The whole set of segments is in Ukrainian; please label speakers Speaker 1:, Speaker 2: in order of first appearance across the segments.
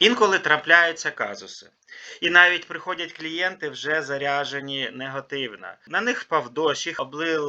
Speaker 1: Інколи трапляються казуси. І навіть приходять клієнти вже заряжені негативно. На них впав дощ, їх облив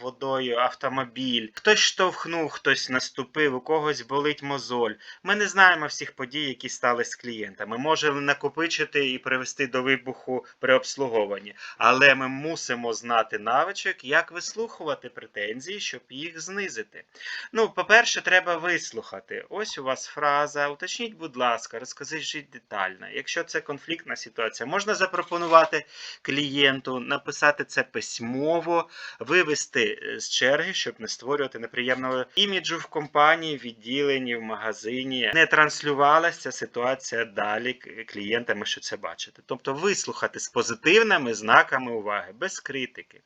Speaker 1: водою автомобіль, хтось штовхнув, хтось наступив, у когось болить мозоль. Ми не знаємо всіх подій, які стали з клієнтами. Можемо накопичити і привести до вибуху при обслуговуванні. Але ми мусимо знати навичок, як вислухувати претензії, щоб їх знизити. Ну, по-перше, треба вислухати. Ось у вас фраза. Уточніть, будь ласка, розкажіть детально. Якщо це конфліктна ситуація, можна запропонувати клієнту, написати це письмово, вивести е, з черги, щоб не створювати неприємного іміджу в компанії, в відділенні, в магазині. Не транслювалася ситуація далі клієнтами, що це бачите. Тобто вислухати з позитивними знаками уваги, без критики.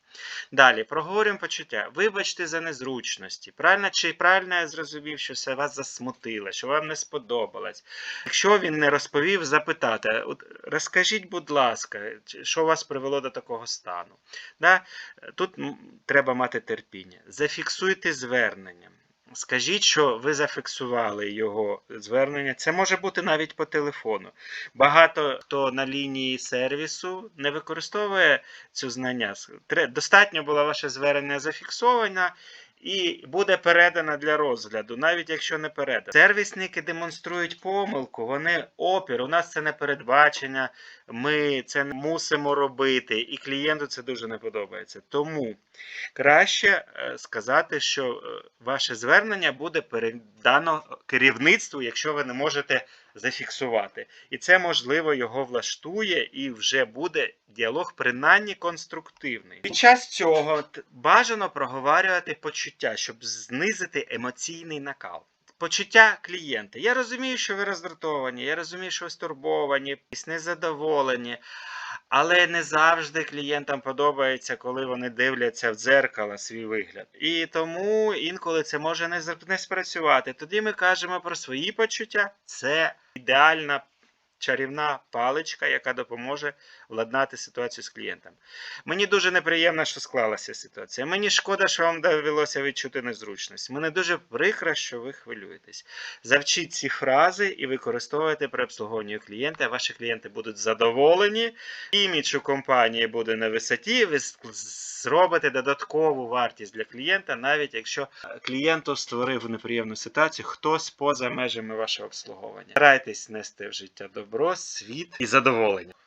Speaker 1: Далі проговорюємо почуття. Вибачте за незручності. Правильно чи правильно я зрозумів, що це вас засмутило, що вам не сподобалось. Якщо він не розповів, запитати, от, розкажіть, будь ласка, що вас привело до такого стану. Да? Тут треба мати терпіння. Зафіксуйте звернення. Скажіть, що ви зафіксували його звернення. Це може бути навіть по телефону. Багато хто на лінії сервісу не використовує цю знання. Достатньо було ваше звернення зафіксовано і буде передано для розгляду, навіть якщо не передано. Сервісники демонструють помилку, вони опір. У нас це не передбачення, ми це мусимо робити, і клієнту це дуже не подобається. Тому краще е, сказати, що е, ваше звернення буде передано керівництву, якщо ви не можете зафіксувати. І це можливо його влаштує, і вже буде діалог принаймні конструктивний. Під час цього бажано проговорювати почуття, щоб знизити емоційний накал. Почуття клієнта. Я розумію, що ви роздратовані, я розумію, що ви стурбовані, незадоволені. Але не завжди клієнтам подобається, коли вони дивляться в дзеркало свій вигляд. І тому інколи це може не спрацювати. Тоді ми кажемо про свої почуття. Це ідеальна чарівна паличка, яка допоможе владнати ситуацію з клієнтом. Мені дуже неприємно, що склалася ситуація. Мені шкода, що вам довелося відчути незручність. Мені дуже прикро, що ви хвилюєтесь. Завчіть ці фрази і використовуйте при обслуговуванні клієнта. Ваші клієнти будуть задоволені, імідж у компанії буде на висоті. Ви зробите додаткову вартість для клієнта, навіть якщо клієнту створив неприємну ситуацію, хтось поза межами вашого обслуговування. Старайтесь нести в життя добро, світ і задоволення.